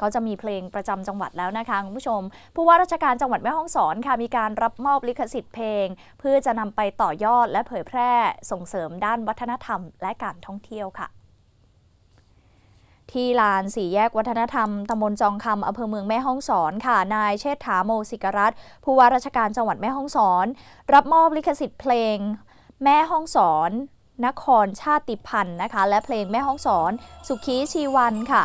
เขาจะมีเพลงประจำจังหวัดแล้วนะคะคุณผู้ชม ผู้ว่าราชการจังหวัดแม่ฮ่องสอนค่ะมีการรับมอบลิขสิทธิ์เพลง เพื่อจะนำไปต่อยอดและเผยแพร่ส่งเสริมด้านวัฒนธรรม และการท่องเที่ยวค่ะที่ลานสี่แยกวัฒนธรรม ตำบลจองคำอำเภอเมืองแม่ฮ่องสอนค่ะ นายเชษฐาโมสิกรัตผู้ว่าราชการจังหวัดแม่ฮ่องสอน รับมอบลิขสิทธิ์เพลง แม่ฮ่องสอน นครชาติพันธ์นะคะ และเพลงแม่ฮ่องสอน สุขีชีวันค่ะ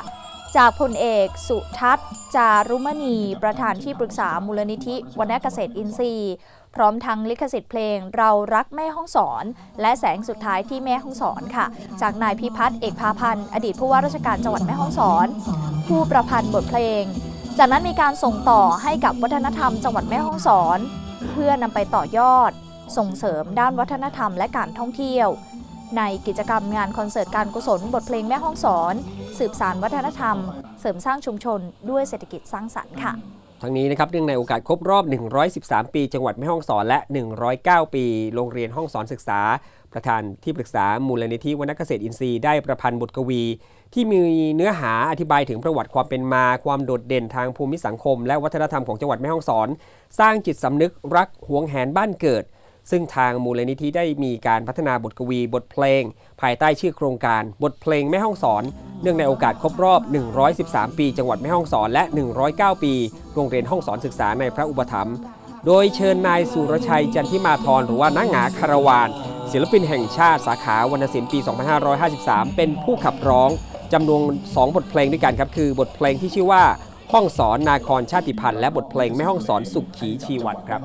จากพลเอกสุทัศน์ จารุมณี ประธานที่ปรึกษามูลนิธิวรรณเกษตรอินทรีย์ พร้อมทั้งลิขสิทธิ์เพลงเรารักแม่ห้องสอน และแสงสุดท้ายที่แม่ห้องสอนค่ะ จากนายพิพัฒน์เอกพาพันธ์อดีตผู้ว่าราชการจังหวัดแม่ห้องสอน ผู้ประพันธ์บทเพลง จากนั้นมีการส่งต่อให้กับวัฒนธรรมจังหวัดแม่ฮ่องสอน เพื่อนำไปต่อยอด ส่งเสริมด้านวัฒนธรรมและการท่องเที่ยว ในกิจกรรมงานคอนเสิร์ตการกุศลบทเพลงแม่ห้องสอน สืบสารวัฒนธรรม เสริมสร้างชุมชนด้วยเศรษฐกิจสร้างสรรค์ค่ะทั้งนี้นะครับเนื่องในโอกาสครบรอบ 113 ปี จังหวัดแม่ฮ่องสอนและ 109 ปี โรงเรียนห้องสอนศึกษา ประธานที่ปรึกษามูลนิธิวรรณเกษตรอินทรีย์ได้ประพันธ์บทกวี ที่มีเนื้อหาอธิบายถึงประวัติความเป็นมา ความโดดเด่นทางภูมิสังคม และวัฒนธรรมของจังหวัดแม่ฮ่องสอน สร้างจิตสำนึกรักหวงแหนบ้านเกิด ซึ่งทางมูลนิธิได้มีการพัฒนาบทกวีบทเพลง ภายใต้ชื่อโครงการบทเพลงแม่ฮ่องสอน เนื่องในโอกาสครบรอบ 113 ปี จังหวัดแม่ฮ่องสอนและ 109 ปี โรงเรียนห้องสอนศึกษาในพระอุปถัมภ์โดยเชิญนายสุรชัยจันทิมาธรหรือว่านางหงาคารวานศิลปินแห่งชาติสาขาวรรณศิลป์ปี 2553 เป็นผู้ขับร้องจำนวน 2 บทเพลงด้วยกันครับ คือบทเพลงที่ชื่อว่าห้องสอนนาครชาติพันธุ์และบทเพลงแม่ห้องสอนสุขขีชีวันครับ